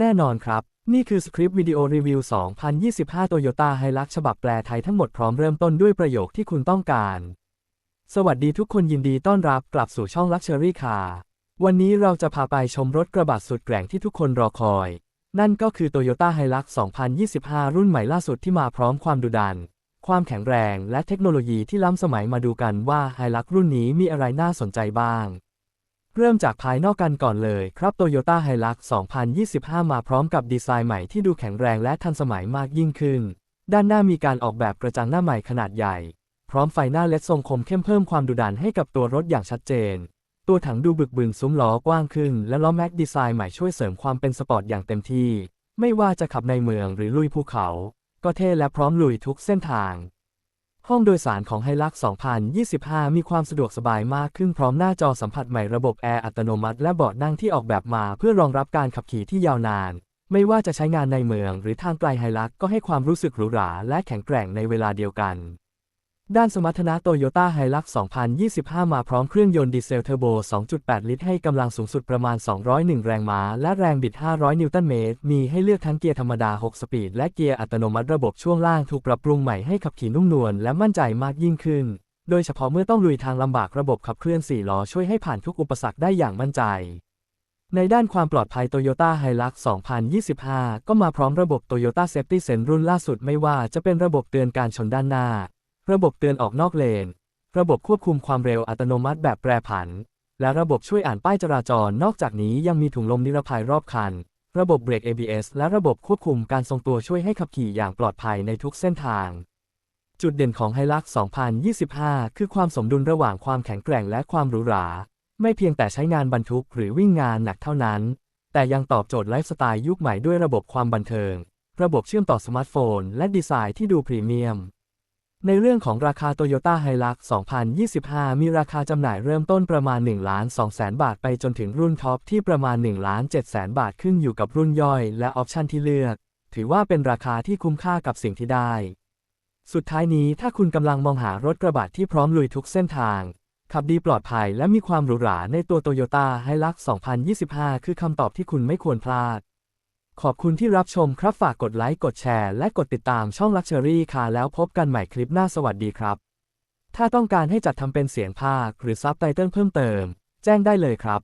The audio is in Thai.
แน่นอนครับ นี่คือสคริปต์วิดีโอรีวิว 2025 Toyota Hilux ฉบับแปลไทยทั้งหมดพร้อมเริ่มต้นด้วยประโยคที่คุณต้องการ สวัสดีทุกคนยินดีต้อนรับกลับสู่ช่อง Luxury Car วันนี้เราจะพาไปชมรถกระบะสุดแกร่งที่ทุกคนรอคอย นั่นก็คือ Toyota Hilux 2025 รุ่นใหม่ล่าสุดที่มาพร้อมความดุดัน ความแข็งแรงและเทคโนโลยีที่ล้ำสมัยมาดูกันว่า Hilux รุ่นนี้มีอะไรน่าสนใจบ้าง เริ่มจากภายนอกกันก่อนเลย ครับ Toyota Hilux 2025 มาพร้อมกับดีไซน์ใหม่ที่ดูแข็งแรงและทันสมัยมากยิ่งขึ้น ด้านหน้ามีการออกแบบกระจังหน้าใหม่ขนาดใหญ่ พร้อมไฟหน้าเลดทรงคมเข้มเพิ่มความดุดันให้กับตัวรถอย่างชัดเจน ตัวถังดูบึกบึนซุ้มล้อกว้างขึ้น และล้อแม็กดีไซน์ใหม่ช่วยเสริมความเป็นสปอร์ตอย่างเต็มที่ ไม่ว่าจะขับในเมืองหรือลุยภูเขา ก็เท่และพร้อมลุยทุกเส้นทาง ห้องโดยสารของ Hilux 2025 มีความสะดวกสบายมากขึ้นพร้อมหน้าจอสัมผัสใหม่ระบบแอร์อัตโนมัติและเบาะนั่งที่ออกแบบมาเพื่อรองรับการขับขี่ที่ยาวนาน ไม่ว่าจะใช้งานในเมืองหรือทางไกลไฮรักก็ให้ความรู้สึกหรูหราและแข็งแกร่งในเวลาเดียวกัน ด้านสมรรถนะโตโยต้าไฮลัก2025 มาพร้อมเครื่องยนต์ดีเซลเทอร์โบ 2.8 ลิตรให้กำลังสูงสุดประมาณ 201 แรงม้า และแรงบิด 500 นิวตันเมตร มีให้เลือกทั้งเกียร์ธรรมดา 6 สปีด และเกียร์อัตโนมัติระบบช่วงล่างถูกปรับปรุงใหม่ให้ขับขี่นุ่มนวลและมั่นใจมากยิ่งขึ้น โดยเฉพาะเมื่อต้องลุยทางลำบากระบบขับเคลื่อน 4 ล้อช่วยให้ผ่านทุกอุปสรรคได้อย่างมั่นใจในด้านความปลอดภัย Toyota Hilux 2025 ก็มาพร้อมระบบ Toyota Safety Sense รุ่นล่าสุดไม่ว่าจะเป็นระบบเตือนการชนด้านหน้า ระบบเตือนออกนอกเลน ระบบควบคุมความเร็วอัตโนมัติแบบแปรผัน และระบบช่วยอ่านป้ายจราจร นอกจากนี้ยังมีถุงลมนิรภัยรอบคัน ระบบเบรก ABS และระบบควบคุมการทรงตัวช่วยให้ขับขี่อย่างปลอดภัยในทุกเส้นทาง จุดเด่นของ Hilux 2025 คือความสมดุลระหว่างความแข็งแกร่งและความหรูหรา ไม่เพียงแต่ใช้งานบรรทุกหรือวิ่งงานหนักเท่านั้น แต่ยังตอบโจทย์ไลฟ์สไตล์ยุคใหม่ด้วยระบบความบันเทิง ระบบเชื่อมต่อสมาร์ทโฟน และดีไซน์ที่ดูพรีเมียม ในเรื่องของราคา Toyota Hilux 2025 มีราคาจำหน่ายเริ่มต้นประมาณ1 2 0 0 0 0บาทไปจนถึงรุ่นท็อปที่ประมาณ1 7 0 0 0 0บาทขึ้นอยู่กับรุ่นย่อยและออปชันที่เลือก ถือว่าเป็นราคาที่คุ้มค่ากับสิ่งที่ได้ สุดท้ายนี้ถ้าคุณกำลังมองหารถกระบะที่พร้อมลุยทุกเส้นทาง ขับดีปลอดภัยและมีความหรูหราในตัว Toyota Hilux 2025 คือคำตอบที่คุณไม่ควรพลาด ขอบคุณที่รับชมครับฝากกดไลค์กดแชร์และกดติดตามช่อง Luxury Car แล้วพบกันใหม่คลิปหน้าสวัสดีครับ ถ้าต้องการให้จัดทำเป็นเสียงภาคหรือซับไตเติลเพิ่มเติม แจ้งได้เลยครับ